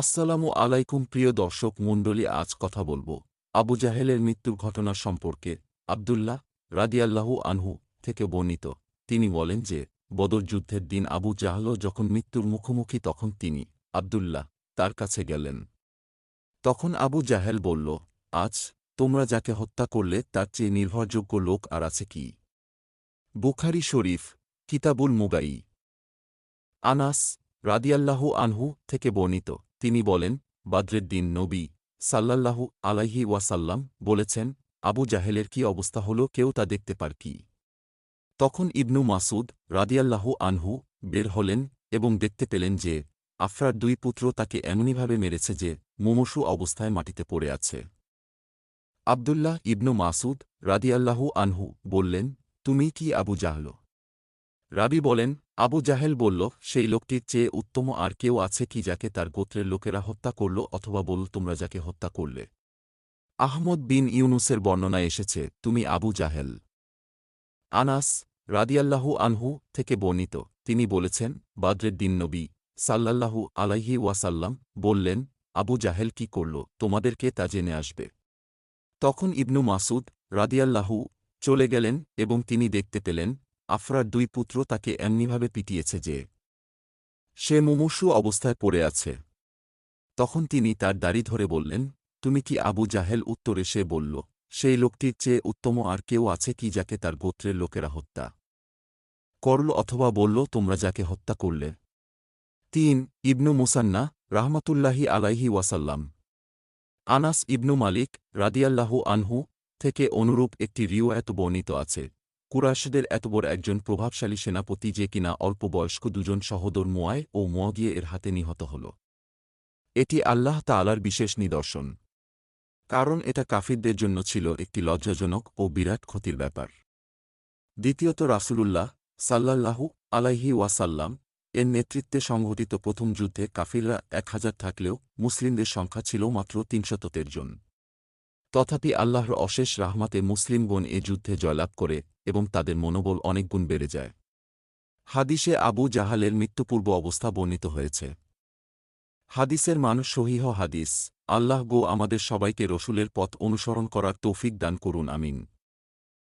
আসসালামু আলাইকুম প্রিয় দর্শক মণ্ডলী, আজ কথা বলব আবু জাহেলের মৃত্যুর ঘটনা সম্পর্কে। আবদুল্লাহ রাদিয়াল্লাহু আনহু থেকে বর্ণিত। তিনি বলেন যে, বদর যুদ্ধের দিন আবু জাহল যখন মৃত্যুর মুখোমুখি তখন তিনি আবদুল্লাহ তার কাছে গেলেন। তখন আবু জাহেল বলল, আজ তোমরা যাকে হত্যা করলে তার চেয়ে নির্ভরযোগ্য লোক আর আছে কি? বুখারি শরীফ, কিতাবুল মুগাই আনাস রাদিয়াল্লাহু আনহু থেকে বর্ণিত। তিনি বলেন, বাদ্রের দিন নবী সাল্লাল্লাহু আলাইহি ওয়াসাল্লাম বলেছেন, আবু জাহেলের কি অবস্থা হল কেউ তা দেখতে পার কি? তখন ইবনু মাসুদ রাদিয়াল্লাহু আনহু বের হলেন এবং দেখতে পেলেন যে, আফরার দুই পুত্র তাকে এমনইভাবে মেরেছে যে, মুমূর্ষু অবস্থায় মাটিতে পড়ে আছে। আবদুল্লাহ ইবনু মাসুদ রাদিয়াল্লাহু আনহু বললেন, তুমি কি আবু জাহল? রাবি বলেন, আবু জাহেল বলল, সেই লোকটির চেয়ে উত্তম আর কেউ আছে কি যাকে তার গোত্রের লোকেরা হত্যা করল অথবা বলল, তোমরা যাকে হত্যা করলে আহমদ বিন ইউনুসের বর্ণনায় এসেছে, তুমি আবু জাহেল। আনাস রাদিয়াল্লাহু আনহু থেকে বর্ণিত, তিনি বলেছেন, বাদ্রের দিন নবী সাল্লাল্লাহু আলাইহি ওয়াসাল্লাম বললেন, আবু জাহেল কি করল, তোমাদেরকে তা জেনে আসবে। তখন ইবনু মাসুদ রাদিয়াল্লাহু চলে গেলেন এবং তিনি দেখতে পেলেন আফরার দুই পুত্র তাকে এমনিভাবে পিটিয়েছে যে, সে মুমূর্ষু অবস্থায় পড়ে আছে। তখন তিনি তার দাড়ি ধরে বললেন, তুমি কি আবু জাহেল? উত্তরে সে বলল, সেই লোকটির চেয়ে উত্তম আর কেউ আছে কি যাকে তার গোত্রের লোকেরা হত্যা করল অথবা বলল, তোমরা যাকে হত্যা করলে? তিন, ইবনু মুসান্না রাহমাতুল্লাহি আলাইহি ওয়াসাল্লাম। আনাস ইবনু মালিক রাদিয়াল্লাহু আনহু থেকে অনুরূপ একটি রিওয়ায়ত বর্ণিত আছে। কুরাশদের এত বড় একজন প্রভাবশালী সেনাপতি যে কিনা অল্প বয়স্ক দুজন সহোদর মোয়ায় ও মোয়াগিয়ে এর হাতে নিহত হল। এটি আল্লাহ তালার বিশেষ নিদর্শন। কারণ এটা কাফিরদের জন্য ছিল একটি লজ্জাজনক ও বিরাট ক্ষতির ব্যাপার। দ্বিতীয়ত রাসূলুল্লাহ সাল্লাল্লাহু আলাইহি ওয়াসাল্লাম এর নেতৃত্বে সংঘটিত প্রথম যুদ্ধে কাফিররা এক হাজার থাকলেও মুসলিমদের সংখ্যা ছিল মাত্র তিনশত জন। তথাপি আল্লাহর অশেষ রাহমাতে মুসলিমগণ এ যুদ্ধে জয়লাভ করে এবং তাদের মনোবল অনেক গুণ বেড়ে যায়। হাদিসে আবু জাহালের মৃত্যুপূর্ব অবস্থা বর্ণিত হয়েছে। হাদিসের মানুষ সহিহ হাদিস। আল্লাহ গো আমাদের সবাইকে রসুলের পথ অনুসরণ করার তৌফিক দান করুন, আমিন।